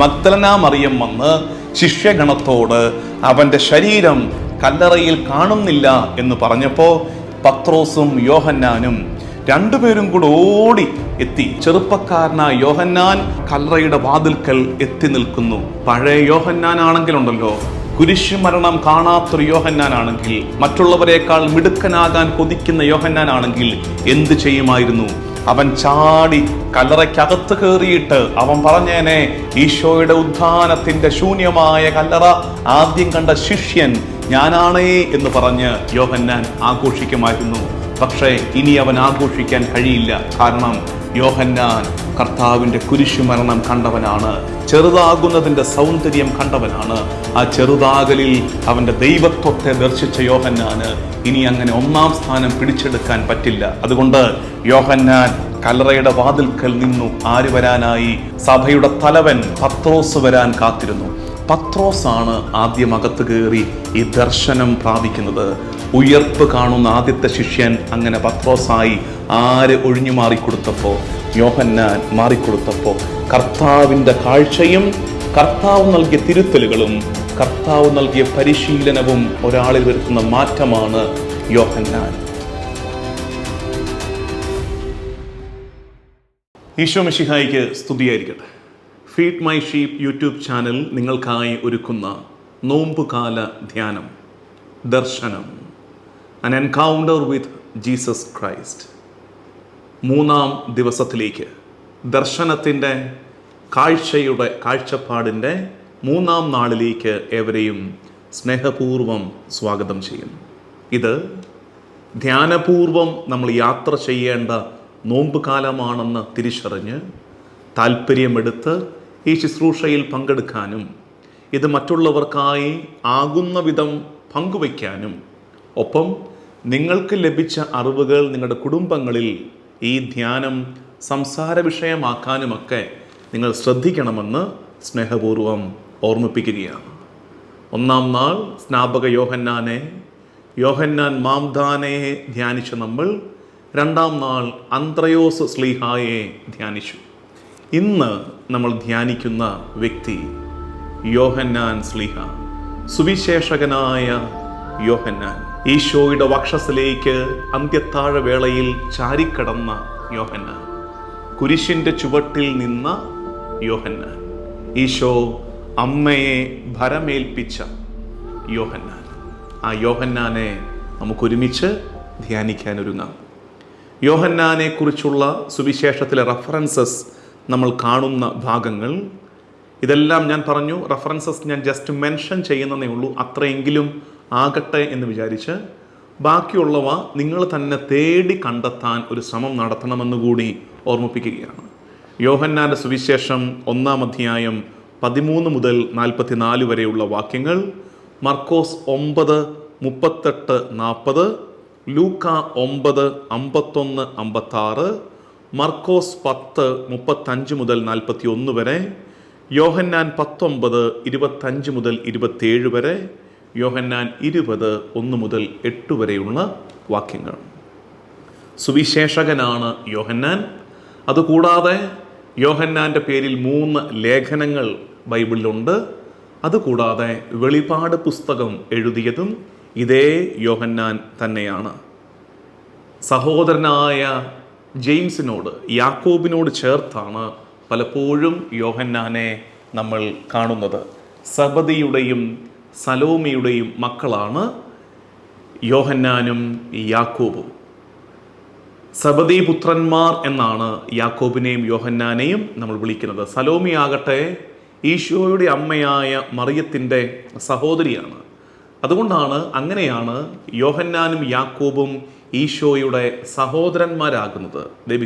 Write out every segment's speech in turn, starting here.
മഗ്ദലന മറിയം വന്ന് ശിഷ്യഗണത്തോട് അവന്റെ ശരീരം കല്ലറയിൽ കാണുന്നില്ല എന്ന് പറഞ്ഞപ്പോൾ പത്രോസും യോഹന്നാനും രണ്ടുപേരും കൂടെ ഓടി എത്തി. ചെറുപ്പക്കാരനായ യോഹന്നാൻ കല്ലറയുടെ വാതിൽക്കൽ എത്തി നിൽക്കുന്നു. പഴയ യോഹന്നാൻ ആണെങ്കിലുണ്ടല്ലോ കുരിശ് മരണം കാണാത്തൊരു യോഹന്നാനാണെങ്കിൽ മറ്റുള്ളവരെക്കാൾ മിടുക്കനാകാൻ കൊതിക്കുന്ന യോഹന്നാൻ ആണെങ്കിൽ എന്ത് ചെയ്യുമായിരുന്നു? അവൻ ചാടി കല്ലറയ്ക്കകത്ത് കയറിയിട്ട് അവൻ പറഞ്ഞേനെ ഈശോയുടെ ഉദ്ധാനത്തിന്റെ ശൂന്യമായ കല്ലറ ആദ്യം കണ്ട ശിഷ്യൻ ഞാനാണേ എന്ന് പറഞ്ഞ് യോഹന്നാൻ ആഘോഷിക്കുമായിരുന്നു. പക്ഷേ ഇനി അവൻ ആഘോഷിക്കാൻ കഴിയില്ല. കാരണം യോഹന്നാൻ കർത്താവിന്റെ കുരിശു മരണം കണ്ടവനാണ്. ചെറുതാകുന്നതിന്റെ സൗന്ദര്യം കണ്ടവനാണ്. ആ ചെറുതാകലിൽ അവന്റെ ദൈവത്വത്തെ ദർശിച്ച യോഹന്നാന് ഇനി അങ്ങനെ ഒന്നാം സ്ഥാനം പിടിച്ചെടുക്കാൻ പറ്റില്ല. അതുകൊണ്ട് യോഹന്നാൻ കല്ലറയുടെ വാതിൽക്കൽ നിന്നു ആര് വരാനായി? സഭയുടെ തലവൻ പത്രോസ് വരാൻ കാത്തിരുന്നു. പത്രോസാണ് ആദ്യം അകത്ത് കയറി ഈ ദർശനം പ്രാപിക്കുന്നത്. ഉയർപ്പ് കാണുന്ന ആദ്യത്തെ ശിഷ്യൻ അങ്ങനെ പത്രോസായി ആര് ഒഴിഞ്ഞു മാറിക്കൊടുത്തപ്പോ യോഹന്നാൻ മാറിക്കൊടുത്തപ്പോൾ കർത്താവിന്റെ കാഴ്ചയും കർത്താവ് നൽകിയ തിരുത്തലുകളും കർത്താവ് നൽകിയ പരിശീലനവും ഒരാളിൽ വരുത്തുന്ന മാറ്റമാണ് യോഹന്നാൻ. ഈശോ മിഷിഹായിക്ക് സ്തുതിയായിരിക്കട്ടെ. Feed my sheep YouTube channel നിങ്ങൾക്കായി ഒരുക്കുന്ന നോമ്പുകാല ധ്യാനം ദർശനം അൻ എൻകൗണ്ടർ വിത്ത് ജീസസ് ക്രൈസ്റ്റ് മൂന്നാം ദിവസത്തിലേക്ക് ദർശനത്തിന്റെ കാഴ്ചയുടെ കാഴ്ചപ്പാടിന്റെ മൂന്നാം നാളിലേക്ക് ഏവരെയും സ്നേഹപൂർവം സ്വാഗതം ചെയ്യുന്നു. ഇത് ധ്യാനപൂർവം നമ്മൾ യാത്ര ചെയ്യേണ്ട നോമ്പ് കാലമാണെന്ന് തിരിച്ചറിഞ്ഞ് താല്പര്യമെടുത്ത് ഈ ശുശ്രൂഷയിൽ പങ്കെടുക്കാനും ഇത് മറ്റുള്ളവർക്കായി ആകുന്ന വിധം പങ്കുവയ്ക്കാനും. ഒപ്പം നിങ്ങൾക്ക് ലഭിച്ച അറിവുകൾ നിങ്ങളുടെ കുടുംബങ്ങളിൽ ഈ ധ്യാനം സംസാര വിഷയമാക്കാനുമൊക്കെ നിങ്ങൾ ശ്രദ്ധിക്കണമെന്ന് സ്നേഹപൂർവം ഓർമ്മിപ്പിക്കുകയാണ്. ഒന്നാം നാൾ സ്നാപക യോഹന്നാനെ യോഹന്നാൻ മാംദാനെ ധ്യാനിച്ച നമ്മൾ രണ്ടാം നാൾ അന്ത്രയോസ് സ്ലീഹായെ ധ്യാനിച്ചു. ഇന്ന് നമ്മൾ ധ്യാനിക്കുന്ന വ്യക്തി യോഹന്നാൻ സ്ലീഹ സുവിശേഷകനായ യോഹന്നാൻ. ഈശോയുടെ വക്ഷസിലേക്ക് അന്ത്യത്താഴ വേളയിൽ ചാരിക്കടന്ന യോഹന്ന കുരിശിന്റെ ചുവട്ടിൽ നിന്ന യോഹന്ന ഈശോ അമ്മയെ ഭരമേൽപ്പിച്ച യോഹന്നാൻ. ആ യോഹന്നാനെ നമുക്കൊരുമിച്ച് ധ്യാനിക്കാനൊരുങ്ങാം. യോഹന്നാനെ കുറിച്ചുള്ള സുവിശേഷത്തിലെ റഫറൻസസ് നമ്മൾ കാണുന്ന ഭാഗങ്ങൾ. ഇതെല്ലാം ഞാൻ പറഞ്ഞു. റഫറൻസസ് ഞാൻ ജസ്റ്റ് മെൻഷൻ ചെയ്യുന്നതേ ഉള്ളൂ. അത്രയെങ്കിലും ആകട്ടെ എന്ന് വിചാരിച്ച് ബാക്കിയുള്ളവ നിങ്ങൾ തന്നെ തേടി കണ്ടെത്താൻ ഒരു ശ്രമം നടത്തണമെന്നുകൂടി ഓർമ്മിപ്പിക്കുകയാണ്. യോഹന്നാന്റെ സുവിശേഷം ഒന്നാം അധ്യായം പതിമൂന്ന് മുതൽ നാൽപ്പത്തിനാല് വരെയുള്ള വാക്യങ്ങൾ മർക്കോസ് ഒമ്പത് മുപ്പത്തെട്ട് നാൽപ്പത് ലൂക്ക ഒമ്പത് അമ്പത്തൊന്ന് അമ്പത്താറ് മർക്കോസ് പത്ത് മുപ്പത്തഞ്ച് മുതൽ നാൽപ്പത്തി ഒന്ന് വരെ യോഹന്നാൻ പത്തൊമ്പത് ഇരുപത്തഞ്ച് മുതൽ ഇരുപത്തേഴ് വരെ യോഹന്നാൻ ഇരുപത് ഒന്ന് മുതൽ എട്ട് വരെയുള്ള വാക്യങ്ങൾ. സുവിശേഷകനാണ് യോഹന്നാൻ. അതുകൂടാതെ യോഹന്നാന്റെ പേരിൽ മൂന്ന് ലേഖനങ്ങൾ ബൈബിളിലുണ്ട്. അതുകൂടാതെ വെളിപാട് പുസ്തകം എഴുതിയതും ഇതേ യോഹന്നാൻ തന്നെയാണ്. സഹോദരനായ ജെയിംസിനോട് യാക്കോബിനോട് ചേർത്താണ് പലപ്പോഴും യോഹന്നാനെ നമ്മൾ കാണുന്നത്. സബദിയുടെയും സലോമിയുടെയും മക്കളാണ് യോഹന്നാനും യാക്കോബും. സബദി പുത്രന്മാർ എന്നാണ് യാക്കോബിനെയും യോഹന്നാനെയും നമ്മൾ വിളിക്കുന്നത്. സലോമി ആകട്ടെ ഈശോയുടെ അമ്മയായ മറിയത്തിന്റെ സഹോദരിയാണ്. അതുകൊണ്ടാണ് അങ്ങനെയാണ് യോഹന്നാനും യാക്കോബും ഈശോയുടെ സഹോദരന്മാരാകുന്നത്. ദേ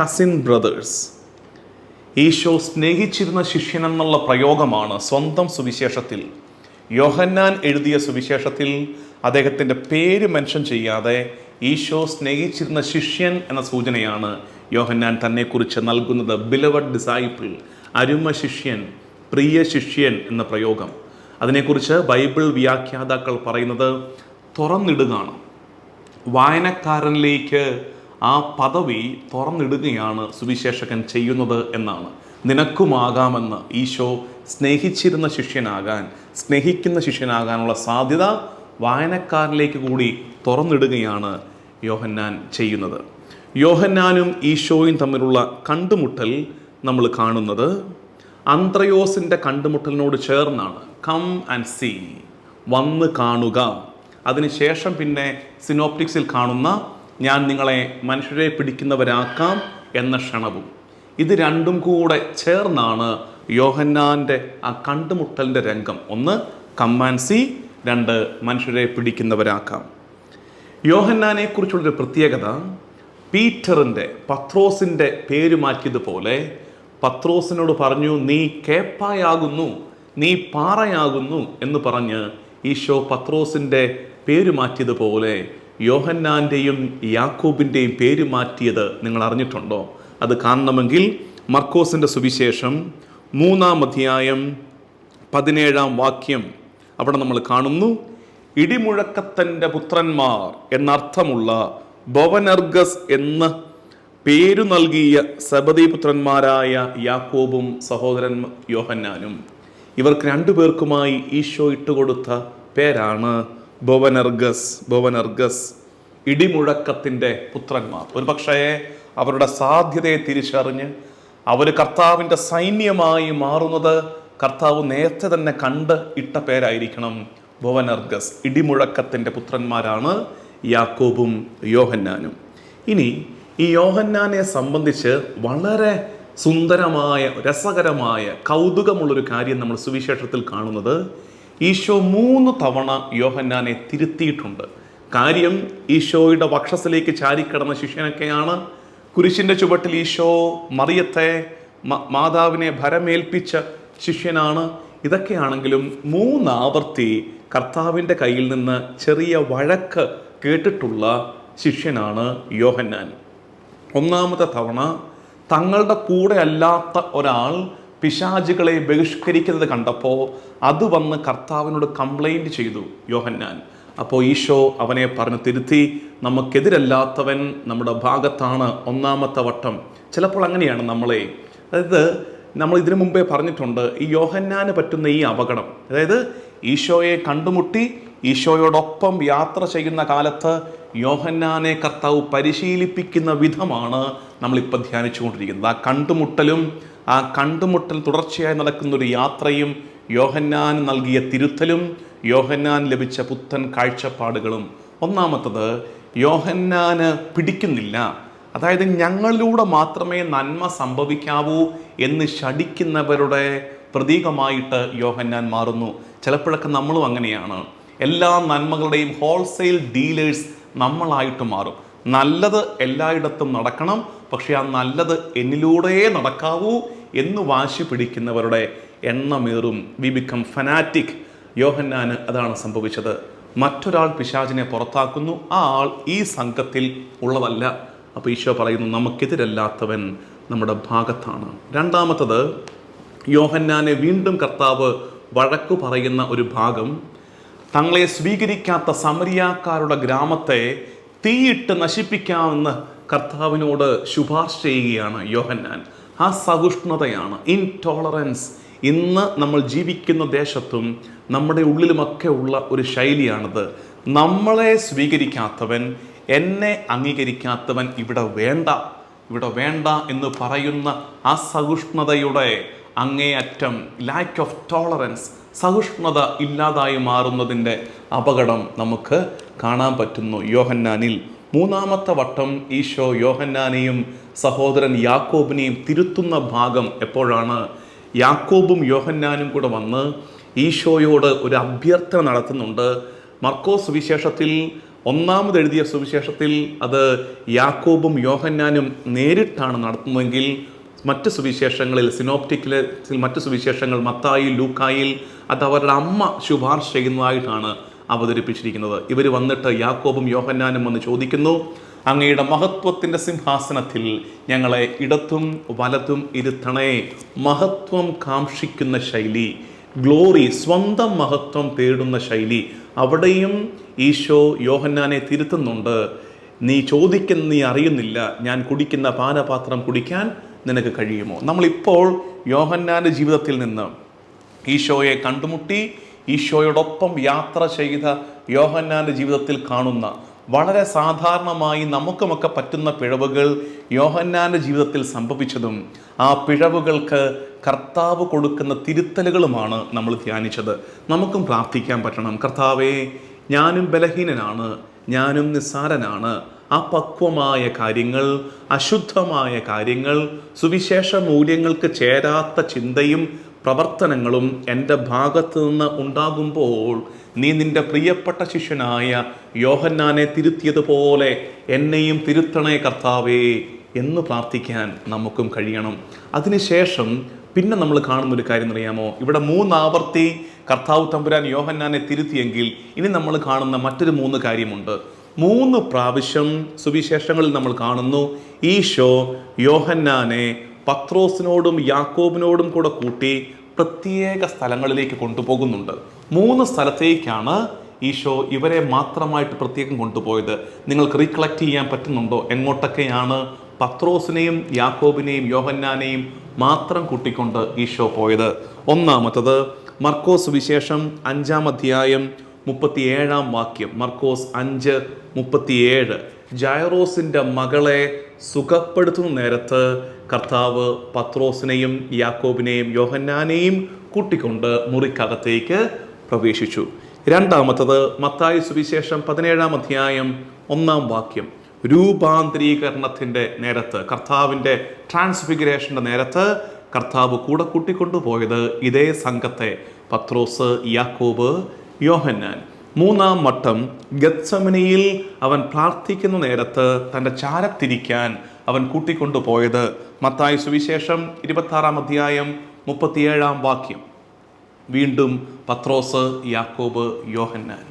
കസിൻ ബ്രദേഴ്സ് ഈശോ സ്നേഹിച്ചിരുന്ന ശിഷ്യനെന്നുള്ള പ്രയോഗമാണ് സ്വന്തം സുവിശേഷത്തിൽ യോഹന്നാൻ എഴുതിയ സുവിശേഷത്തിൽ അദ്ദേഹത്തിന്റെ പേര് മെൻഷൻ ചെയ്യാതെ ഈശോ സ്നേഹിച്ചിരുന്ന ശിഷ്യൻ എന്ന സൂചനയാണ് യോഹന്നാൻ തന്നെക്കുറിച്ച് നൽകുന്നത്. ബിലവഡ് ഡിസൈപ്പിൾ അരുമ ശിഷ്യൻ പ്രിയ ശിഷ്യൻ എന്ന പ്രയോഗം. അതിനെക്കുറിച്ച് ബൈബിൾ വ്യാഖ്യാതാക്കൾ പറയുന്നത് തുറന്നിടുകയാണ്. വായനക്കാരനിലേക്ക് ആ പദവി തുറന്നിടുകയാണ് സുവിശേഷകൻ ചെയ്യുന്നത് എന്നാണ്. നിനക്കുമാകാമെന്ന് ഈശോ സ്നേഹിച്ചിരുന്ന ശിഷ്യനാകാൻ സ്നേഹിക്കുന്ന ശിഷ്യനാകാനുള്ള സാധ്യത വായനക്കാരിലേക്ക് കൂടി തുറന്നിടുകയാണ് യോഹന്നാൻ ചെയ്യുന്നത്. യോഹന്നാനും ഈശോയും തമ്മിലുള്ള കണ്ടുമുട്ടൽ നമ്മൾ കാണുന്നത് അന്ത്രയോസിന്റെ കണ്ടുമുട്ടലിനോട് ചേർന്നാണ്. കം ആൻഡ് സീ വന്ന് കാണുക. അതിനുശേഷം പിന്നെ സിനോപ്റ്റിക്സിൽ കാണുന്ന ഞാൻ നിങ്ങളെ മനുഷ്യരെ പിടിക്കുന്നവരാക്കാം എന്ന ക്ഷണവും. ഇത് രണ്ടും കൂടെ ചേർന്നാണ് യോഹന്നാന്റെ ആ കണ്ടുമുട്ടലിന്റെ രംഗം. ഒന്ന് കമ്മാൻസി രണ്ട് മനുഷ്യരെ പിടിക്കുന്നവരാക്കാം. യോഹന്നാനെ കുറിച്ചുള്ളൊരു പ്രത്യേകത പീറ്ററിന്റെ പത്രോസിന്റെ പേര് മാറ്റിയതുപോലെ പത്രോസിനോട് പറഞ്ഞു നീ കേപ്പായാകുന്നു നീ പാറയാകുന്നു എന്ന് പറഞ്ഞ് ഈശോ പത്രോസിന്റെ പേര് മാറ്റിയതുപോലെ യോഹന്നാന്റെയും യാക്കോബിന്റെയും പേര് മാറ്റിയത് നിങ്ങൾ അറിഞ്ഞിട്ടുണ്ടോ? അത് കാണണമെങ്കിൽ മർക്കോസിന്റെ സുവിശേഷം മൂന്നാം അധ്യായം പതിനേഴാം വാക്യം അവിടെ നമ്മൾ കാണുന്നു. ഇടിമുഴക്കത്തന്റെ പുത്രന്മാർ എന്നർത്ഥമുള്ള ബവനർഗസ് എന്ന് പേരു നൽകിയ സബദീപുത്രന്മാരായ യാക്കോബും സഹോദരൻ യോഹന്നാനും ഇവർക്ക് രണ്ടുപേർക്കുമായി ഈശോ ഇട്ടുകൊടുത്ത പേരാണ് ബോവനർഗസ് ബോവനർഗസ് ഇടിമുഴക്കത്തിന്റെ പുത്രന്മാർ. ഒരു പക്ഷേ അവരുടെ സാധ്യതയെ തിരിച്ചറിഞ്ഞ് അവർ കർത്താവിന്റെ സൈന്യമായി മാറുന്നത് കർത്താവ് നേരത്തെ തന്നെ കണ്ട് ഇട്ട പേരായിരിക്കണം. ഭുവനർഗസ് ഇടിമുഴക്കത്തിന്റെ പുത്രന്മാരാണ് യാക്കോബും യോഹന്നാനും. ഇനി ഈ യോഹന്നാനെ സംബന്ധിച്ച് വളരെ സുന്ദരമായ രസകരമായ കൗതുകമുള്ളൊരു കാര്യം നമ്മൾ സുവിശേഷത്തിൽ കാണുന്നത്. ഈശോ മൂന്ന് തവണ യോഹന്നാനെ തിരുത്തിയിട്ടുണ്ട്. കാര്യം ഈശോയുടെ വക്ഷസിലേക്ക് ചാരിക്കിടന്ന ശിഷ്യനൊക്കെയാണ് കുരിശിന്റെ ചുവട്ടിൽ ഈശോ മറിയത്തെ മാതാവിനെ ഭരമേൽപ്പിച്ച ശിഷ്യനാണ്. ഇതൊക്കെയാണെങ്കിലും മൂന്നാവർത്തി കർത്താവിന്റെ കയ്യിൽ നിന്ന് ചെറിയ വഴക്ക് കേട്ടിട്ടുള്ള ശിഷ്യനാണ് യോഹന്നാൻ. ഒന്നാമത്തെ തവണ തങ്ങളുടെ കൂടെ അല്ലാത്ത ഒരാൾ പിശാചുകളെ ബഹിഷ്കരിക്കുന്നത് കണ്ടപ്പോൾ അത് വന്ന് കർത്താവിനോട് കംപ്ലൈന്റ് ചെയ്തു യോഹന്നാൻ. അപ്പോൾ ഈശോ അവനെ പറഞ്ഞു തിരുത്തി നമുക്കെതിരല്ലാത്തവൻ നമ്മുടെ ഭാഗത്താണ്. ഒന്നാമത്തെ വട്ടം. ചിലപ്പോൾ അങ്ങനെയാണ് നമ്മളെ. അതായത് നമ്മൾ ഇതിനു മുമ്പേ പറഞ്ഞിട്ടുണ്ട് ഈ യോഹന്നാന് പറ്റുന്ന ഈ അപകടം. അതായത് ഈശോയെ കണ്ടുമുട്ടി ഈശോയോടൊപ്പം യാത്ര ചെയ്യുന്ന കാലത്ത് യോഹന്നാനെ കർത്താവ് പരിശീലിപ്പിക്കുന്ന വിധമാണ് നമ്മളിപ്പോൾ ധ്യാനിച്ചുകൊണ്ടിരിക്കുന്നത്. ആ കണ്ടുമുട്ടലും ആ കണ്ടുമുട്ടൽ തുടർച്ചയായി നടക്കുന്ന ഒരു യാത്രയും യോഹന്നാൻ നൽകിയ തിരുത്തലും യോഹന്നാൻ ലഭിച്ച പുത്തൻ കാഴ്ചപ്പാടുകളും. ഒന്നാമത്തത് യോഹന്നാന് പിടിക്കുന്നില്ല. അതായത് ഞങ്ങളിലൂടെ മാത്രമേ നന്മ സംഭവിക്കാവൂ എന്ന് ശടിക്കുന്നവരുടെ പ്രതീകമായിട്ട് യോഹന്നാൻ മാറുന്നു. ചിലപ്പോഴൊക്കെ നമ്മളും അങ്ങനെയാണ്. എല്ലാ നന്മകളുടെയും ഹോൾസെയിൽ ഡീലേഴ്സ് നമ്മളായിട്ട് മാറും. നല്ലത് എല്ലായിടത്തും നടക്കണം പക്ഷേ ആ നല്ലത് എന്നിലൂടെയേ നടക്കാവൂ എന്ന് വാശി പിടിക്കുന്നവരുടെ എണ്ണമേറും വി ബിക്കം ഫനാറ്റിക് യോഹന്നാന് അതാണ് സംഭവിച്ചത്. മറ്റൊരാൾ പിശാചിനെ പുറത്താക്കുന്നു ആ ആൾ ഈ സംഘത്തിൽ ഉള്ളതല്ല. അപ്പോൾ ഈശോ പറയുന്നു നമുക്കെതിരല്ലാത്തവൻ നമ്മുടെ ഭാഗത്താണ്. രണ്ടാമത്തത് യോഹന്നാനെ വീണ്ടും കർത്താവ് വഴക്കു പറയുന്ന ഒരു ഭാഗം തങ്ങളെ സ്വീകരിക്കാത്ത സമരിയാക്കാരുടെ ഗ്രാമത്തെ തീയിട്ട് നശിപ്പിക്കാമെന്ന് കർത്താവിനോട് ശുപാർശ ചെയ്യുകയാണ് യോഹന്നാൻ. ആ സഹിഷ്ണുതയാണ് ഇൻടോളറൻസ് ഇന്ന് നമ്മൾ ജീവിക്കുന്ന ദേശത്തും നമ്മുടെ ഉള്ളിലുമൊക്കെ ഉള്ള ഒരു ശൈലിയാണത്. നമ്മളെ സ്വീകരിക്കാത്തവൻ എന്നെ അംഗീകരിക്കാത്തവൻ ഇവിടെ വേണ്ട ഇവിടെ വേണ്ട എന്ന് പറയുന്ന ആ സഹിഷ്ണുതയുടെ അങ്ങേയറ്റം ലാക്ക് ഓഫ് ടോളറൻസ് സഹിഷ്ണുത ഇല്ലാതായി മാറുന്നതിന്റെ അപകടം നമുക്ക് കാണാൻ പറ്റുന്നു. യോഹന്നാനിൽ മൂന്നാമത്തെ വട്ടം ഈശോ യോഹന്നാനെയും സഹോദരൻ യാക്കോബിനെയും തിരുത്തുന്ന ഭാഗം എപ്പോഴാണ്? യാക്കോബും യോഹന്നാനും കൂടെ വന്ന് ഈശോയോട് ഒരു അഭ്യർത്ഥന നടത്തുന്നുണ്ട്. മർക്കോസ് സുവിശേഷത്തിൽ ഒന്നാമത് എഴുതിയ സുവിശേഷത്തിൽ അത് യാക്കോബും യോഹന്നാനും നേരിട്ടാണ് നടത്തുന്നതെങ്കിൽ മറ്റ് സുവിശേഷങ്ങളിൽ സിനോപ്റ്റിക്കിലെ മറ്റ് സുവിശേഷങ്ങൾ മത്തായി ലൂക്കായിൽ അത് അവരുടെ അമ്മ ശുപാർശ ചെയ്യുന്നതായിട്ടാണ് അവതരിപ്പിച്ചിരിക്കുന്നത്. ഇവർ വന്നിട്ട് യാക്കോബും യോഹന്നാനും വന്ന് ചോദിക്കുന്നു അങ്ങയുടെ മഹത്വത്തിന്റെ സിംഹാസനത്തിൽ ഞങ്ങളെ ഇടത്തും വലത്തും ഇരുത്തണേ. മഹത്വം കാക്ഷിക്കുന്ന ശൈലി ഗ്ലോറി സ്വന്തം മഹത്വം തേടുന്ന ശൈലി. അവിടെയും ഈശോ യോഹന്നാനെ തിരുത്തുന്നുണ്ട്. നീ ചോദിക്കുന്ന നീ അറിയുന്നില്ല. ഞാൻ കുടിക്കുന്ന പാനപാത്രം കുടിക്കാൻ നിനക്ക് കഴിയുമോ? നമ്മളിപ്പോൾ യോഹന്നാന്റെ ജീവിതത്തിൽ നിന്ന് ഈശോയെ കണ്ടുമുട്ടി ഈശോയോടൊപ്പം യാത്ര ചെയ്ത യോഹന്നാന്റെ ജീവിതത്തിൽ കാണുന്ന വളരെ സാധാരണമായി നമുക്കുമൊക്കെ പറ്റുന്ന പിഴവുകൾ യോഹന്നാന്റെ ജീവിതത്തിൽ സംഭവിച്ചതും ആ പിഴവുകൾക്ക് കർത്താവ് കൊടുക്കുന്ന തിരുത്തലുകളുമാണ് നമ്മൾ ധ്യാനിച്ചത്. നമുക്കും പ്രാർത്ഥിക്കാൻ പറ്റണം. കർത്താവേ ഞാനും ബലഹീനനാണ് ഞാനും നിസ്സാരനാണ്. അപക്വമായ കാര്യങ്ങൾ അശുദ്ധമായ കാര്യങ്ങൾ സുവിശേഷ മൂല്യങ്ങൾക്ക് ചേരാത്ത ചിന്തയും പ്രവർത്തനങ്ങളും എന്റെ ഭാഗത്ത് നിന്ന് ഉണ്ടാകുമ്പോൾ നീ നിന്റെ പ്രിയപ്പെട്ട ശിഷ്യനായ യോഹന്നാനെ തിരുത്തിയതുപോലെ എന്നെയും തിരുത്തണേ കർത്താവേ എന്ന് പ്രാർത്ഥിക്കാൻ നമുക്കും കഴിയണം. അതിനുശേഷം പിന്നെ നമ്മൾ കാണുന്ന ഒരു കാര്യം അറിയാമോ? ഇവിടെ മൂന്നാവർത്തി കർത്താവ് തമ്പുരാൻ യോഹന്നാനെ തിരുത്തിയെങ്കിൽ ഇനി നമ്മൾ കാണുന്ന മറ്റൊരു മൂന്ന് കാര്യമുണ്ട്. മൂന്ന് പ്രാവശ്യം സുവിശേഷങ്ങളിൽ നമ്മൾ കാണുന്നു ഈശോ യോഹന്നാനെ പത്രോസിനോടും യാക്കോബിനോടും കൂടെ കൂട്ടി പ്രത്യേക സ്ഥലങ്ങളിലേക്ക് കൊണ്ടുപോകുന്നുണ്ട്. മൂന്ന് സ്ഥലത്തേക്കാണ് ഈശോ ഇവരെ മാത്രമായിട്ട് പ്രത്യേകം കൊണ്ടുപോയത്. നിങ്ങൾക്ക് റീകളക്ട് ചെയ്യാൻ പറ്റുന്നുണ്ടോ? എങ്ങോട്ടൊക്കെയാണ് പത്രോസിനെയും യാക്കോബിനെയും യോഹന്നാനെയും മാത്രം കൂട്ടിക്കൊണ്ട് ഈശോ പോയത്? ഒന്നാമത്തത് മർക്കോസ് വിശേഷം അഞ്ചാം അധ്യായം മുപ്പത്തിയേഴാം വാക്യം. മർക്കോസ് അഞ്ച് മുപ്പത്തിയേഴ്. ജയറോസിന്റെ മകളെ സുഖപ്പെടുത്തുന്ന നേരത്ത് കർത്താവ് പത്രോസിനെയും യാക്കോബിനെയും യോഹന്നാനെയും കൂട്ടിക്കൊണ്ട് മുറിക്കകത്തേക്ക് പ്രവേശിച്ചു. രണ്ടാമത്തത് മത്തായി സുവിശേഷം പതിനേഴാം അധ്യായം ഒന്നാം വാക്യം. രൂപാന്തരീകരണത്തിന്റെ നേരത്ത് കർത്താവിന്റെ ട്രാൻസ്ഫിഗറേഷന്റെ നേരത്ത് കർത്താവ് കൂടെ കൂട്ടിക്കൊണ്ടുപോയത് ഇതേ സംഘത്തെ പത്രോസ് യാക്കോബ് യോഹന്നാൻ. മൂന്നാം വട്ടം ഗത്സമനിയിൽ അവൻ പ്രാർത്ഥിക്കുന്ന നേരത്ത് തന്റെ ചാരത്തിരിക്കാൻ അവൻ കൂട്ടിക്കൊണ്ടുപോയത്. മത്തായ സുവിശേഷം ഇരുപത്താറാം അധ്യായം മുപ്പത്തിയേഴാം വാക്യം. വീണ്ടും പത്രോസ് യാക്കോബ് യോഹന്നാൻ.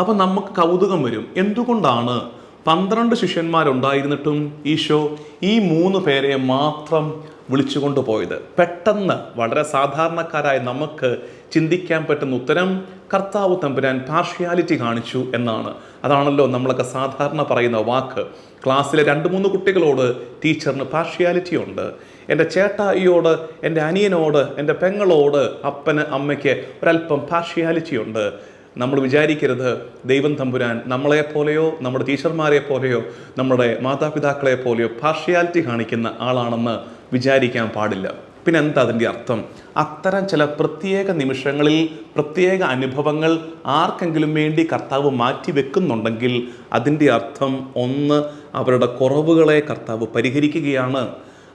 അപ്പം നമുക്ക് കൗതുകം വരും. എന്തുകൊണ്ടാണ് പന്ത്രണ്ട് ശിഷ്യന്മാരുണ്ടായിരുന്നിട്ടും ഈശോ ഈ മൂന്ന് പേരെ മാത്രം വിളിച്ചുകൊണ്ട് പോയത് പെട്ടെന്ന് വളരെ സാധാരണക്കാരായ നമുക്ക് ചിന്തിക്കാൻ പറ്റുന്ന ഉത്തരം കർത്താവ് തമ്പുരാൻ പാർഷ്യാലിറ്റി കാണിച്ചു എന്നാണ്. അതാണല്ലോ നമ്മളൊക്കെ സാധാരണ പറയുന്ന വാക്ക്. ക്ലാസ്സിലെ രണ്ട് മൂന്ന് കുട്ടികളോട് ടീച്ചറിന് പാർഷ്യാലിറ്റി ഉണ്ട്. എന്റെ ചേട്ടായിയോട് എന്റെ അനിയനോട് എന്റെ പെങ്ങളോട് അപ്പന് അമ്മയ്ക്ക് ഒരല്പം പാർഷ്യാലിറ്റി ഉണ്ട്. നമ്മൾ വിചാരിക്കരുത് ദൈവം തമ്പുരാൻ നമ്മളെ പോലെയോ നമ്മുടെ ടീച്ചർമാരെ പോലെയോ നമ്മുടെ മാതാപിതാക്കളെ പോലെയോ പാർഷ്യാലിറ്റി കാണിക്കുന്ന ആളാണെന്ന് വിചാരിക്കാൻ പാടില്ല. പിന്നെ എന്താ അതിന്റെ അർത്ഥം? അത്തരം ചില പ്രത്യേക നിമിഷങ്ങളിൽ പ്രത്യേക അനുഭവങ്ങൾ ആർക്കെങ്കിലും വേണ്ടി കർത്താവ് മാറ്റി വെക്കുന്നുണ്ടെങ്കിൽ അതിന്റെ അർത്ഥം ഒന്ന് അവരുടെ കുറവുകളെ കർത്താവ് പരിഹരിക്കുകയാണ്.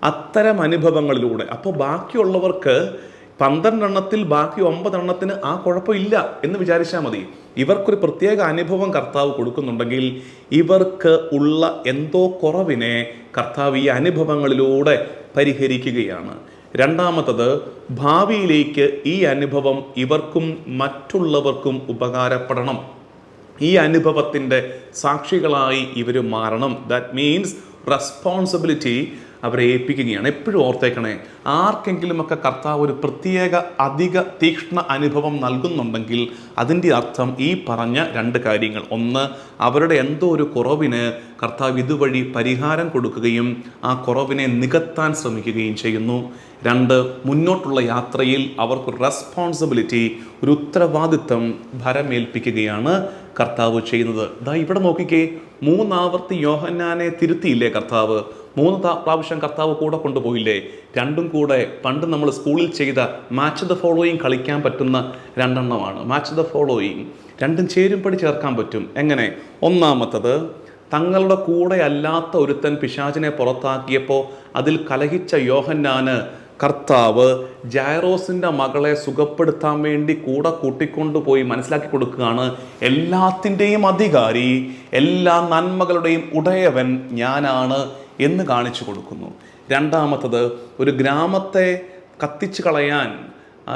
അത്തരം അനുഭവങ്ങളിലൂടെ അപ്പോൾ ബാക്കിയുള്ളവർക്ക് പന്ത്രണ്ടെണ്ണത്തിൽ ബാക്കി ഒമ്പതെണ്ണത്തിന് ആ കുഴപ്പമില്ല എന്ന് വിചാരിച്ചാൽ മതി. ഇവർക്കൊരു പ്രത്യേക അനുഭവം കർത്താവ് കൊടുക്കുന്നുണ്ടെങ്കിൽ ഇവർക്ക് ഉള്ള എന്തോ കുറവിനെ കർത്താവ് ഈ അനുഭവങ്ങളിലൂടെ പരിഹരിക്കുകയാണ്. രണ്ടാമത്തത് ഭാവിയിലേക്ക് ഈ അനുഭവം ഇവർക്കും മറ്റുള്ളവർക്കും ഉപകാരപ്പെടണം. ഈ അനുഭവത്തിന്റെ സാക്ഷികളായി ഇവർ മാറണം. ദാറ്റ് മീൻസ് റെസ്പോൺസിബിലിറ്റി അവരെ ഏൽപ്പിക്കുകയാണ്. എപ്പോഴും ഓർത്തേക്കണേ ആർക്കെങ്കിലുമൊക്കെ കർത്താവ് ഒരു പ്രത്യേക അധിക തീക്ഷ്ണ അനുഭവം നൽകുന്നുണ്ടെങ്കിൽ അതിന്റെ അർത്ഥം ഈ പറഞ്ഞ രണ്ട് കാര്യങ്ങൾ. ഒന്ന് അവരുടെ എന്തോ ഒരു കുറവിന് കർത്താവ് ഇതുവഴി പരിഹാരം കൊടുക്കുകയും ആ കുറവിനെ നികത്താൻ ശ്രമിക്കുകയും ചെയ്യുന്നു. രണ്ട് മുന്നോട്ടുള്ള യാത്രയിൽ അവർക്ക് റെസ്പോൺസിബിലിറ്റി ഒരു ഉത്തരവാദിത്വം ഭരമേൽപ്പിക്കുകയാണ് കർത്താവ് ചെയ്യുന്നത്. ദാ ഇവിടെ നോക്കിക്കേ മൂന്നാവർത്തി യോഹന്നാനെ തിരുത്തിയില്ലേ കർത്താവ്? മൂന്ന് പ്രാവശ്യം കർത്താവ് കൂടെ കൊണ്ടുപോയില്ലേ? രണ്ടും കൂടെ പണ്ട് നമ്മൾ സ്കൂളിൽ ചെയ്ത മാച്ച് ദ ഫോളോയിങ് കളിക്കാൻ പറ്റുന്ന രണ്ടെണ്ണമാണ്. മാച്ച് ദ ഫോളോയിങ് രണ്ടും ചേരുംപടി ചേർക്കാൻ പറ്റും. എങ്ങനെ? ഒന്നാമത്തത് തങ്ങളുടെ കൂടെ അല്ലാത്ത ഒരുത്തൻ പിശാചിനെ പുറത്താക്കിയപ്പോൾ അതിൽ കലഹിച്ച യോഹന്നാന് കർത്താവ് ജൈറോസിന്റെ മകളെ സുഖപ്പെടുത്താൻ വേണ്ടി കൂടെ കൂട്ടിക്കൊണ്ടുപോയി മനസ്സിലാക്കി കൊടുക്കുകയാണ്. എല്ലാത്തിന്റെയും അധികാരി എല്ലാ നന്മകളുടെയും ഉടയവൻ ഞാനാണ്. എന്ന് കാണിച്ചു കൊടുക്കുന്നു. രണ്ടാമത്തത് ഒരു ഗ്രാമത്തെ കത്തിച്ചു കളയാൻ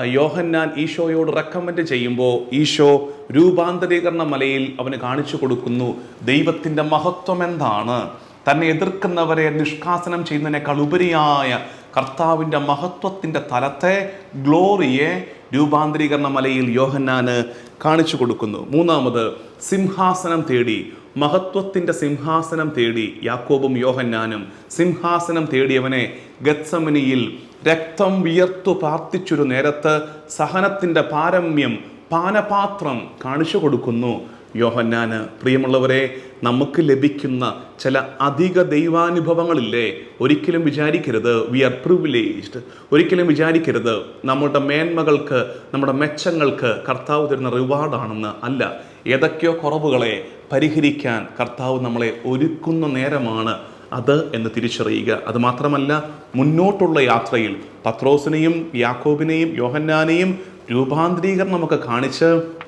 യോഹന്നാൻ ഈശോയോട് റെക്കമെൻഡ് ചെയ്യുമ്പോൾ ഈശോ രൂപാന്തരീകരണ മലയിൽ അവന് കാണിച്ചു കൊടുക്കുന്നു ദൈവത്തിന്റെ മഹത്വം എന്താണ്? തന്നെ എതിർക്കുന്നവരെ നിഷ്കാസനം ചെയ്യുന്നതിനേക്കാൾ ഉപരിയായ കർത്താവിന്റെ മഹത്വത്തിന്റെ തലത്തെ ഗ്ലോറിയെ രൂപാന്തരീകരണ മലയിൽ യോഹന്നാന് കാണിച്ചു കൊടുക്കുന്നു. മൂന്നാമത് സിംഹാസനം തേടി മഹത്വത്തിന്റെ സിംഹാസനം തേടി യാക്കോബും യോഹന്നാനും സിംഹാസനം തേടിയവനെ ഗത്സമനിയിൽ രക്തം വിയർത്തു പ്രാർത്ഥിച്ചൊരു നേരത്ത് സഹനത്തിന്റെ പാരമ്യം പാനപാത്രം കാണിച്ചു കൊടുക്കുന്നു. യോഹന്നാന് പ്രിയമുള്ളവരെ നമുക്ക് ലഭിക്കുന്ന ചില അധിക ദൈവാനുഭവങ്ങളില്ലേ? ഒരിക്കലും വിചാരിക്കരുത്. വി ആർ പ്രിവിലേജ്ഡ് ഒരിക്കലും വിചാരിക്കരുത്. നമ്മുടെ മേന്മകൾക്ക് നമ്മുടെ മെച്ചങ്ങൾക്ക് കർത്താവ് തരുന്ന റിവാർഡാണെന്ന് അല്ല. ഏതൊക്കെയോ കുറവുകളെ പരിഹരിക്കാൻ കർത്താവ് നമ്മളെ ഒരുക്കുന്ന നേരമാണ് അത് എന്ന് തിരിച്ചറിയുക. അതുമാത്രമല്ല മുന്നോട്ടുള്ള യാത്രയിൽ പത്രോസിനെയും യാക്കോബിനെയും യോഹന്നാനെയും രൂപാന്തരീകരണം നമുക്ക് കാണിച്ച്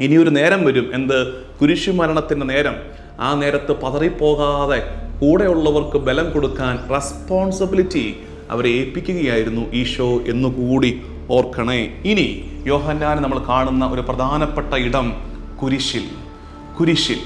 ഇനിയൊരു നേരം വരും. എന്ത്? കുരിശുമരണത്തിന്റെ നേരം. ആ നേരത്ത് പതറിപ്പോകാതെ കൂടെയുള്ളവർക്ക് ബലം കൊടുക്കാൻ റെസ്പോൺസിബിലിറ്റി അവരെ ഏൽപ്പിക്കുകയായിരുന്നു ഈശോ എന്നുകൂടി ഓർക്കണേ. ഇനി യോഹന്നാൻ നമ്മൾ കാണുന്ന ഒരു പ്രധാനപ്പെട്ട ഇടം കുരിശിൽ. കുരിശിൽ.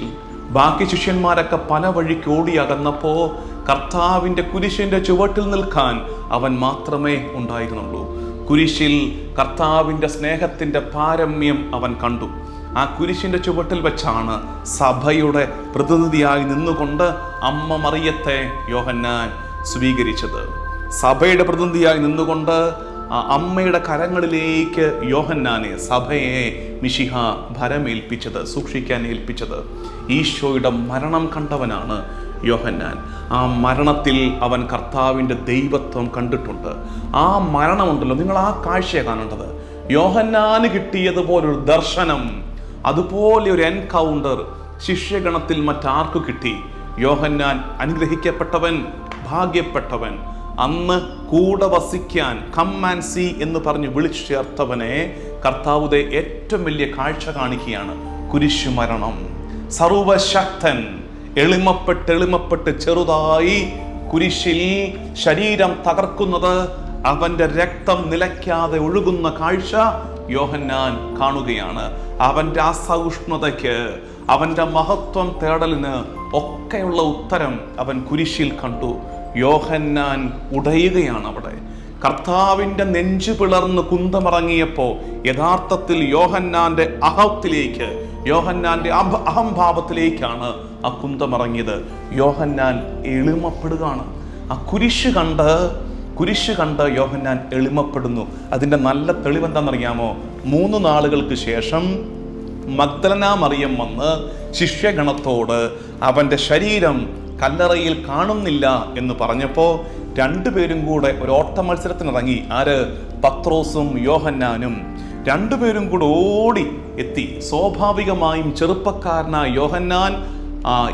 ബാക്കി ശിഷ്യന്മാരൊക്കെ പല വഴിക്ക് ഓടി അകന്നപ്പോ കർത്താവിന്റെ കുരിശിന്റെ ചുവട്ടിൽ നിൽക്കാൻ അവൻ മാത്രമേ ഉണ്ടായിരുന്നുള്ളൂ. കുരിശിൽ കർത്താവിന്റെ സ്നേഹത്തിന്റെ പാരമ്യം അവൻ കണ്ടു. ആ കുരിശിന്റെ ചുവട്ടിൽ വെച്ചാണ് സഭയുടെ പ്രതിനിധിയായി നിന്നുകൊണ്ട് അമ്മ മറിയത്തെ യോഹന്നാൻ സ്വീകരിച്ചത്. സഭയുടെ പ്രതിനിധിയായി നിന്നുകൊണ്ട് അമ്മയുടെ കരങ്ങളിലേക്ക് യോഹന്നാനെ സഭയെ മിഷിഹ ഭരമേൽപ്പിച്ചത് സൂക്ഷിക്കാൻ ഏൽപ്പിച്ചത്. ഈശോയുടെ മരണം കണ്ടവനാണ് യോഹന്നാൻ. ആ മരണത്തിൽ അവൻ കർത്താവിന്റെ ദൈവത്വം കണ്ടിട്ടുണ്ട്. ആ മരണമുണ്ടല്ലോ നിങ്ങൾ ആ കാഴ്ചയെ കാണേണ്ടത്. യോഹന്നാന് കിട്ടിയതുപോലൊരു ദർശനം അതുപോലെ ഒരു എൻകൗണ്ടർ ശിഷ്യഗണത്തിൽ മറ്റാർക്കു കിട്ടി? യോഹന്നാൻ അനുഗ്രഹിക്കപ്പെട്ടവൻ ഭാഗ്യപ്പെട്ടവൻ. അന്ന് കൂടെ വസിക്കാൻ കം ആൻഡ് സി എന്ന് പറഞ്ഞ് വിളിച്ചു ചേർത്തവനെ കർത്താവുടെ ഏറ്റവും വലിയ കാഴ്ച കാണിക്കുകയാണ് കുരിശുമരണം സർവശക്തൻ എളിമപ്പെട്ട് എളിമപ്പെട്ട് ചെറുതായി കുരിശിൽ ശരീരം തകർക്കുന്നത് അവന്റെ രക്തം നിലയ്ക്കാതെ ഒഴുകുന്ന കാഴ്ച യോഹന്നാൻ കാണുകയാണ്. അവന്റെ അസഹിഷ്ണുതയ്ക്ക് അവന്റെ മഹത്വം തേടലിന് ഒക്കെയുള്ള ഉത്തരം അവൻ കുരിശിൽ കണ്ടു. യോഹന്നാൻ ഉടയുകയാണ് അവിടെ. കർത്താവിന്റെ നെഞ്ചു പിളർന്ന് കുന്തമിറങ്ങിയപ്പോൾ യഥാർത്ഥത്തിൽ യോഹന്നാന്റെ അഹത്തിലേക്ക് യോഹന്നാന്റെ അഭ അഹംഭാവത്തിലേക്കാണ് ആ കുന്തമിറങ്ങിയത്. യോഹന്നാൻ എളിമപ്പെടുകയാണ്. ആ കുരിശ് കണ്ട് കുരിശ് കണ്ട് യോഹന്നാൻ എളിമപ്പെടുന്നു. അതിന്റെ നല്ല തെളിവെന്താണെന്നറിയാമോ? മൂന്ന് നാളുകൾക്ക് ശേഷം മഗ്ദലന മറിയം വന്ന് ശിഷ്യഗണത്തോട് അവന്റെ ശരീരം കല്ലറയിൽ കാണുന്നില്ല എന്ന് പറഞ്ഞപ്പോൾ രണ്ടുപേരും കൂടെ ഒരു ഓട്ട മത്സരത്തിനിറങ്ങി. ആര്? പത്രോസും യോഹന്നാനും. രണ്ടുപേരും കൂടെ ഓടി എത്തി. സ്വാഭാവികമായും ചെറുപ്പക്കാരനായ യോഹന്നാൻ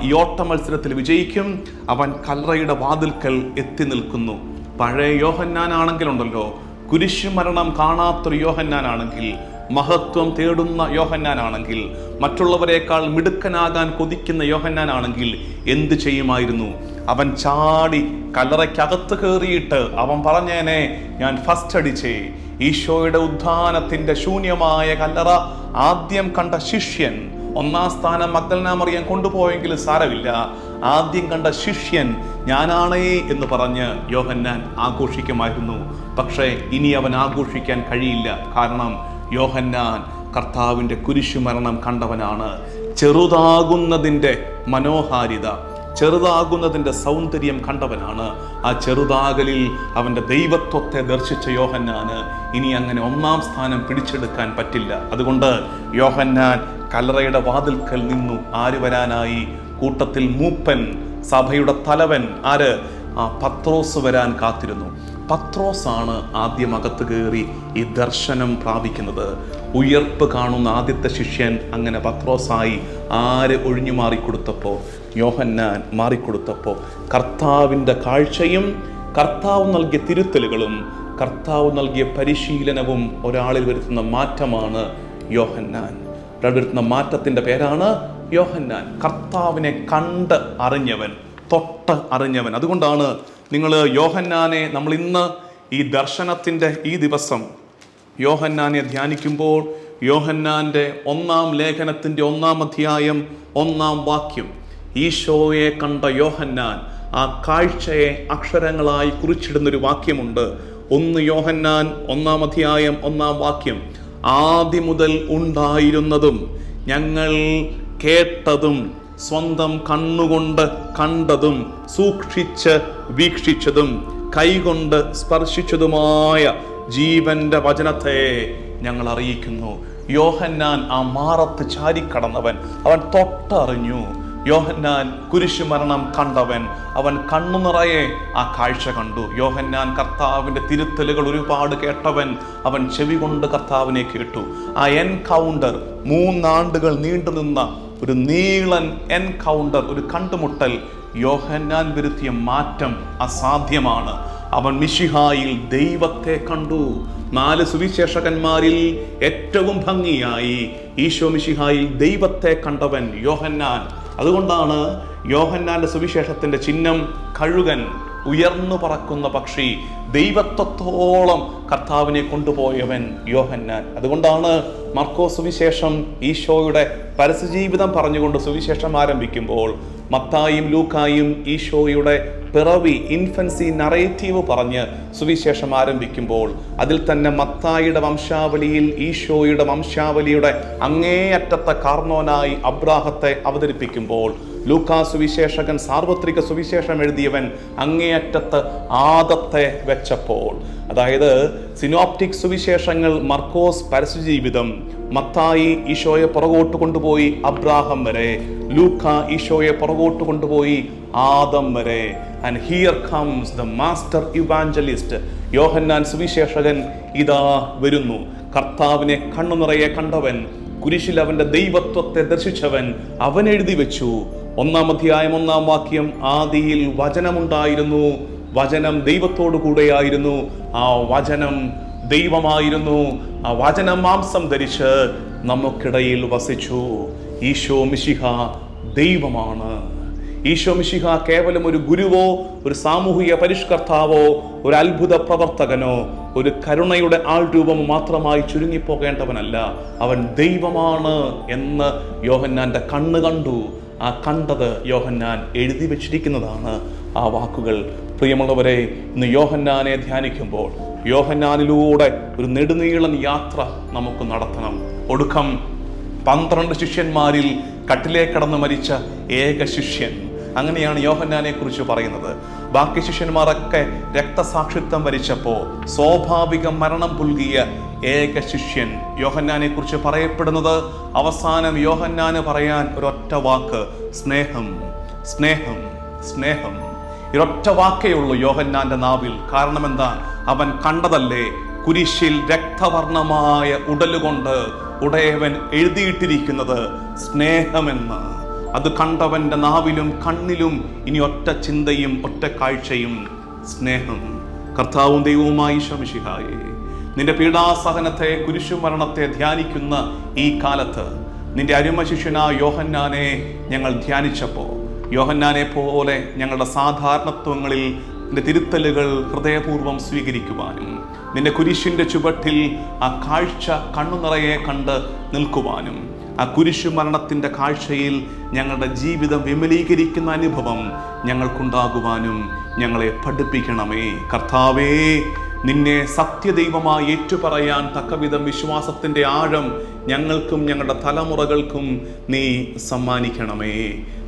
ഈ ഓട്ട മത്സരത്തിൽ വിജയിക്കും. അവൻ കല്ലറയുടെ വാതിൽക്കൽ എത്തി നിൽക്കുന്നു. പഴയ യോഹന്നാനാണെങ്കിലുണ്ടല്ലോ. കുരിശുമരണം കാണാത്തൊരു യോഹന്നാനാണെങ്കിൽ മഹത്വം തേടുന്ന യോഹന്നാനാണെങ്കിൽ മറ്റുള്ളവരെക്കാൾ മിടുക്കനാകാൻ കൊതിക്കുന്ന യോഹന്നാനാണെങ്കിൽ എന്ത് ചെയ്യുമായിരുന്നു? അവൻ ചാടി കല്ലറയ്ക്കകത്ത് കയറിയിട്ട് അവൻ പറഞ്ഞേനെ ഞാൻ ഫസ്റ്റ് അടിച്ചേ. ഈശോയുടെ ഉദ്ധാനത്തിന്റെ ശൂന്യമായ കല്ലറ ആദ്യം കണ്ട ശിഷ്യൻ ഒന്നാം സ്ഥാനം മക്ദലന മറിയാൻ കൊണ്ടുപോയെങ്കിൽ സാരമില്ല. ആദ്യം കണ്ട ശിഷ്യൻ ഞാനാണേ എന്ന് പറഞ്ഞ് യോഹന്നാൻ ആഘോഷിക്കുമായിരുന്നു. പക്ഷേ ഇനി അവൻ ആഘോഷിക്കാൻ കഴിയില്ല. കാരണം യോഹന്നാൻ കർത്താവിന്റെ കുരിശുമരണം കണ്ടവനാണ്. ചെറുതാകുന്നതിന്റെ മനോഹാരിത ചെറുതാകുന്നതിന്റെ സൗന്ദര്യം കണ്ടവനാണ്. ആ ചെറുതാകലിൽ അവന്റെ ദൈവത്വത്തെ ദർശിച്ച യോഹന്നാന് ഇനി അങ്ങനെ ഒന്നാം സ്ഥാനം പിടിച്ചെടുക്കാൻ പറ്റില്ല. അതുകൊണ്ട് യോഹന്നാൻ കല്ലറയുടെ വാതിൽക്കൽ നിന്നു ആര് വരാനായി? കൂട്ടത്തിൽ മൂപ്പൻ സഭയുടെ തലവൻ ആര്? ആ പത്രോസ് വരാൻ കാത്തിരുന്നു. പത്രോസാണ് ആദ്യം അകത്ത് കയറി ഈ ദർശനം പ്രാപിക്കുന്നത്. ഉയർപ്പ് കാണുന്ന ആദ്യത്തെ ശിഷ്യൻ അങ്ങനെ പത്രോസായി ആര് ഒഴിഞ്ഞു മാറിക്കൊടുത്തപ്പോൾ യോഹന്നാൻ മാറിക്കൊടുത്തപ്പോൾ കർത്താവിന്റെ കാഴ്ചയും കർത്താവ് നൽകിയ തിരുത്തലുകളും കർത്താവ് നൽകിയ പരിശീലനവും ഒരാളിൽ വരുത്തുന്ന മാറ്റമാണ് യോഹന്നാൻ. വരുത്തുന്ന മാറ്റത്തിന്റെ പേരാണ് യോഹന്നാൻ. കർത്താവിനെ കണ്ട് അറിഞ്ഞവൻ തൊട്ട് അറിഞ്ഞവൻ. അതുകൊണ്ടാണ് നിങ്ങൾ യോഹന്നാനെ നമ്മൾ ഇന്ന് ഈ ദർശനത്തിന്റെ ഈ ദിവസം യോഹന്നാനെ ധ്യാനിക്കുമ്പോൾ യോഹന്നാന്റെ ഒന്നാം ലേഖനത്തിന്റെ ഒന്നാം അധ്യായം ഒന്നാം വാക്യം ഈശോയെ കണ്ട യോഹന്നാൻ ആ കാഴ്ചയെ അക്ഷരങ്ങളായി കുറിച്ചിടുന്നൊരു വാക്യമുണ്ട്. ഒന്ന് യോഹന്നാൻ ഒന്നാം അധ്യായം ഒന്നാം വാക്യം. ആദ്യം മുതൽ ഉണ്ടായിരുന്നതും ഞങ്ങൾ കേട്ടതും സ്വന്തം കണ്ണുകൊണ്ട് കണ്ടതും സൂക്ഷിച്ച് വീക്ഷിച്ചതും കൈകൊണ്ട് സ്പർശിച്ചതുമായ ജീവന്റെ വചനത്തെ ഞങ്ങൾ അറിയിക്കുന്നു. യോഹന്നാൻ ആ മാറത്ത് ചാരിക്കടന്നവൻ. അവൻ തൊട്ടറിഞ്ഞു. യോഹന്നാൻ കുരിശു മരണം കണ്ടവൻ. അവൻ കണ്ണു നിറയെ ആ കാഴ്ച കണ്ടു. യോഹന്നാൻ കർത്താവിന്റെ തിരുത്തലുകൾ ഒരുപാട് കേട്ടവൻ. അവൻ ചെവി കൊണ്ട് കർത്താവിനെ കേട്ടു. ആ എൻകൗണ്ടർ മൂന്നാണ്ടുകൾ നീണ്ടുനിന്ന ഒരു നീളൻ എൻകൗണ്ടർ ഒരു കണ്ടുമുട്ടൽ യോഹന്നാൻ വരുത്തിയ മാറ്റം അസാധ്യമാണ്. അവൻ മിഷിഹായിൽ ദൈവത്തെ കണ്ടു. നാല് സുവിശേഷകന്മാരിൽ ഏറ്റവും ഭംഗിയായി ഈശോ മിഷിഹായിൽ ദൈവത്തെ കണ്ടവൻ യോഹന്നാൻ. അതുകൊണ്ടാണ് യോഹന്നാന്റെ സുവിശേഷത്തിന്റെ ചിഹ്നം കഴുകൻ ഉയർന്നു പറക്കുന്ന പക്ഷി ദൈവത്വത്തോളം കർത്താവിനെ കൊണ്ടുപോയവൻ യോഹന്നാൻ. അതുകൊണ്ടാണ് മർക്കോ സുവിശേഷം ഈശോയുടെ പരസ്യജീവിതം പറഞ്ഞുകൊണ്ട് സുവിശേഷം ആരംഭിക്കുമ്പോൾ മത്തായും ലൂക്കായും ഈശോയുടെ പിറവി ഇൻഫൻസി നറേറ്റീവ് പറഞ്ഞ് സുവിശേഷം ആരംഭിക്കുമ്പോൾ അതിൽ തന്നെ മത്തായിയുടെ വംശാവലിയിൽ ഈശോയുടെ വംശാവലിയുടെ അങ്ങേയറ്റത്തെ കാർണോനായി അബ്രാഹത്തെ അവതരിപ്പിക്കുമ്പോൾ ലൂക്കാ സുവിശേഷകൻ സാർവത്രിക സുവിശേഷം എഴുതിയവൻ അങ്ങേയറ്റത്ത് ആദത്തെ വെച്ചപ്പോൾ. അതായത് സിനോപ്റ്റിക് സുവിശേഷങ്ങൾ മർക്കോസ് പരസ്യജീവിതം മത്തായി ഈശോയെ പുറകോട്ട് കൊണ്ടുപോയി അബ്രാഹം വരെ. ലൂക്ക ഈശോയെ പുറകോട്ട് കൊണ്ടുപോയി ആദം വരെ. And here comes the master evangelist Yohannan Suviseshakan ഇതാ വരുന്നു. കർത്താവിനെ കണ്ണു നിറയെ കണ്ടവൻ കുരിശിൽ അവന്റെ ദൈവത്വത്തെ ദർശിച്ചവൻ അവൻ എഴുതി വെച്ചു. ഒന്നാം അധ്യായം ഒന്നാം വാക്യം ആദിയിൽ വചനമുണ്ടായിരുന്നു. വചനം ദൈവത്തോടു കൂടെയായിരുന്നു ആ വചനം ദൈവമായിരുന്നു. ആ വചന മാംസം ധരിച്ച് നമുക്കിടയിൽ വസിച്ചു. ഈശോ മിശിഹ ദൈവമാണ്. ഈശോ മിശിഹ കേവലം ഒരു ഗുരുവോ ഒരു സാമൂഹിക പരിഷ്കർത്താവോ ഒരു അത്ഭുത പ്രവർത്തകനോ ഒരു കരുണയുടെ ആൾ രൂപം മാത്രമായി ചുരുങ്ങിപ്പോകേണ്ടവനല്ല. അവൻ ദൈവമാണ് എന്ന് യോഹന്നാന്റെ കണ്ണ് കണ്ടു. ആ കണ്ടത് യോഹന്നാൻ എഴുതി വച്ചിരിക്കുന്നതാണ്. ആ വാക്കുകൾ പ്രിയമുള്ളവരെ ഇന്ന് യോഹന്നാനെ ധ്യാനിക്കുമ്പോൾ യോഹന്നാനിലൂടെ ഒരു നെടുനീളൻ യാത്ര നമുക്ക് നടത്തണം. ഒടുക്കം പന്ത്രണ്ട് ശിഷ്യന്മാരിൽ കട്ടിലേ കടന്ന് മരിച്ച ഏക ശിഷ്യൻ. അങ്ങനെയാണ് യോഹന്നാനെ കുറിച്ച് പറയുന്നത്. ബാക്കി ശിഷ്യന്മാരൊക്കെ രക്തസാക്ഷിത്വം വരിച്ചപ്പോൾ സ്വാഭാവിക മരണം പുൽകിയ ഏക ശിഷ്യൻ. യോഹന്നാനെ കുറിച്ച് പറയപ്പെടുന്നത് അവസാനം യോഹന്നാന് പറയാൻ ഒരൊറ്റ വാക്ക് സ്നേഹം. സ്നേഹം സ്നേഹം. ഒരൊറ്റ വാക്കേ ഉള്ളൂ യോഹന്നാന്റെ നാവിൽ. കാരണം എന്താ അവൻ കണ്ടതല്ലേ? കുരിശിൽ രക്തവർണമായ ഉടലുകൊണ്ട് ഉടയവൻ എഴുതിയിട്ടിരിക്കുന്നത് സ്നേഹമെന്ന്. അത് കണ്ടവന്റെ നാവിലും കണ്ണിലും ഇനി ഒറ്റ ചിന്തയും ഒറ്റ കാഴ്ചയും സ്നേഹം. കർത്താവും ദൈവവുമായി ശമിഷിഹായേ നിന്റെ പീഡാസഹനത്തെ കുരിശുമരണത്തെ ധ്യാനിക്കുന്ന ഈ കാലത്ത് നിന്റെ അരുമശിഷ്യനായ യോഹന്നാനെ ഞങ്ങൾ ധ്യാനിച്ചപ്പോൾ യോഹന്നാനെ പോലെ ഞങ്ങളുടെ സാധാരണത്വങ്ങളിൽ നിന്റെ തിരുത്തലുകൾ ഹൃദയപൂർവം സ്വീകരിക്കുവാനും നിന്റെ കുരിശിന്റെ ചുവട്ടിൽ ആ കാഴ്ച കണ്ണു നിറയെ കണ്ട് നിൽക്കുവാനും ആ കുരിശു മരണത്തിന്റെ കാഴ്ചയിൽ ഞങ്ങളുടെ ജീവിതം വിമലീകരിക്കുന്ന അനുഭവം ഞങ്ങൾക്കുണ്ടാകുവാനും ഞങ്ങളെ പഠിപ്പിക്കണമേ. കർത്താവേ നിന്നെ സത്യദൈവമായി ഏറ്റുപറയാൻ തക്കവിധം വിശ്വാസത്തിന്റെ ആഴം ഞങ്ങൾക്കും ഞങ്ങളുടെ തലമുറകൾക്കും നീ സമ്മാനിക്കണമേ.